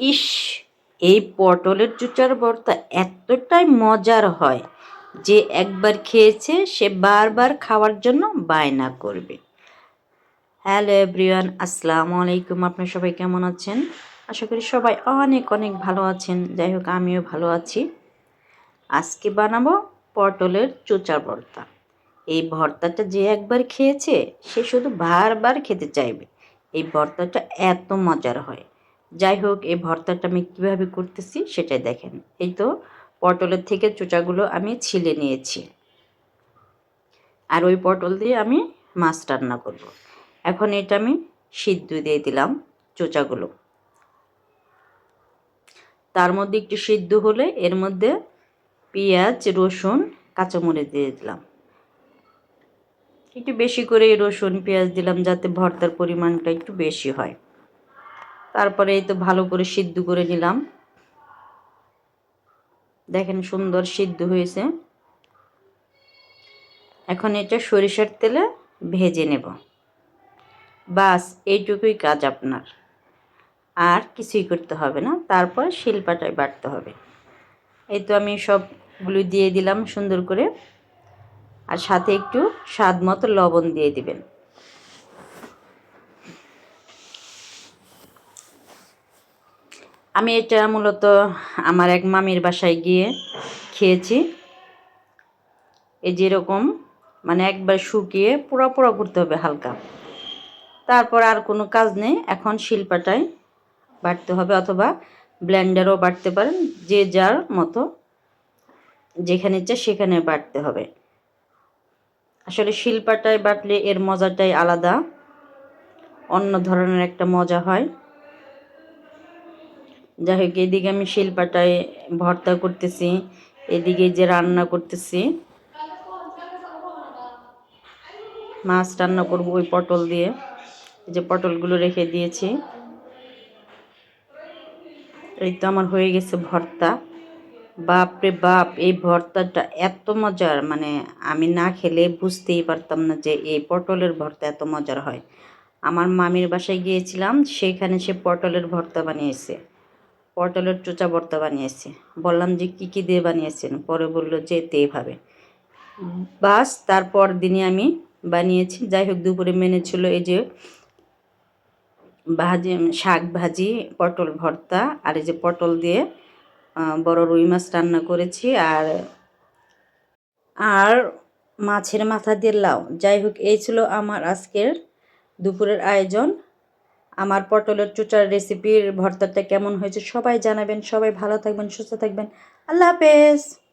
ইস এই পটলের চুচার ভর্তা এতটাই মজার হয় যে একবার খেয়েছে সে বারবার খাওয়ার জন্য বায়না করবে। হ্যালো এভরিওয়ান, আসসালামু আলাইকুম। আপনার সবাই কেমন আছেন? আশা করি সবাই অনেক অনেক ভালো আছেন। যাই হোক, আমিও ভালো আছি। আজকে বানাবো পটলের চুচার ভর্তা। এই ভর্তাটা যে একবার খেয়েছে, সে শুধু বারবার খেতে চাইবে। এই ভর্তাটা এত মজার হয়। যাই হোক এই ভর্তাটা আমি কীভাবে করতেছি সেটাই দেখেন। এই তো পটলের থেকে চোচাগুলো আমি ছিলে নিয়েছি। আর ওই পটল দিয়ে আমি মাছ রান্না করব। এখন এটা আমি সিদ্ধ দিয়ে দিলাম চোচাগুলো। তার মধ্যে একটু সিদ্ধ হলে এর মধ্যে পেঁয়াজ, রসুন, কাঁচামরিচ দিয়ে দিলাম। একটু বেশি করে রসুন, পেঁয়াজ দিলাম যাতে ভর্তার পরিমাণটা একটু বেশি হয়। তারপরে এই তো ভালো করে সিদ্ধ করে নিলাম। দেখেন সুন্দর সিদ্ধ হয়েছে। এখন এটা সরিষার তেলে ভেজে নেব। বাস, এইটুকুই কাজ আপনার। আর কিছুই করতে হবে না। তারপর শিলপাটায় বাটতে হবে। এই তো আমি সবগুলো দিয়ে দিলাম সুন্দর করে। আর সাথে একটু স্বাদ মতো লবণ দিয়ে দিবেন। আমি এটা মূলত আমার এক মামির বাসায় গিয়ে খেয়েছি। এই যেরকম মানে একবার শুকিয়ে পোড়া পোড়া করতে হবে হালকা। তারপর আর কোনো কাজ নেই, এখন শিল্পাটায় বাটতে হবে অথবা ব্লেন্ডারও বাটতে পারেন যে যার মতো যেখানে ইচ্ছা সেখানে বাটতে হবে। আসলে শিল্পাটায় বাটলে এর মজাটাই আলাদা, অন্য ধরনের একটা মজা হয়। যাই হোক, এদিকে আমি শিলপাটায় ভর্তা করতেছি, এদিকে যে রান্না করতেছি। মাছ রান্না করব ওই পটল দিয়ে যে পটলগুলো রেখে দিয়েছি। এই তো আমার হয়ে গেছে ভর্তা। বাপ রে বাপ, এই ভর্তাটা এত মজার মানে আমি না খেলে বুঝতেই পারতাম না যে এই পটলের ভর্তা এত মজার হয়। আমার মামির বাসায় গিয়েছিলাম, সেখানে সে পটলের ভর্তা বানিয়েছে। পটলের চোচা ভর্তা বানিয়েছে। বললাম যে কী কী দিয়ে বানিয়েছেন? পরে বলল যে এইভাবে বাস, তারপর দিনে আমি বানিয়েছি। যাই হোক, দুপুরে মেনে ছিল এই যে ভাজি শাক ভাজি, পটল ভর্তা, আর এই যে পটল দিয়ে বড় রুই মাছ রান্না করেছি। আর আর মাছের মাথা দিয়ে লাউ। যাই হোক, এই ছিল আমার আজকের দুপুরের আয়োজন। আমার পটলের চুচার রেসিপির ভর্তাটা কেমন হয়েছে সবাই জানাবেন, সবাই ভালো থাকবেন, সুস্থ থাকবেন। আল্লাহ হাফেজ।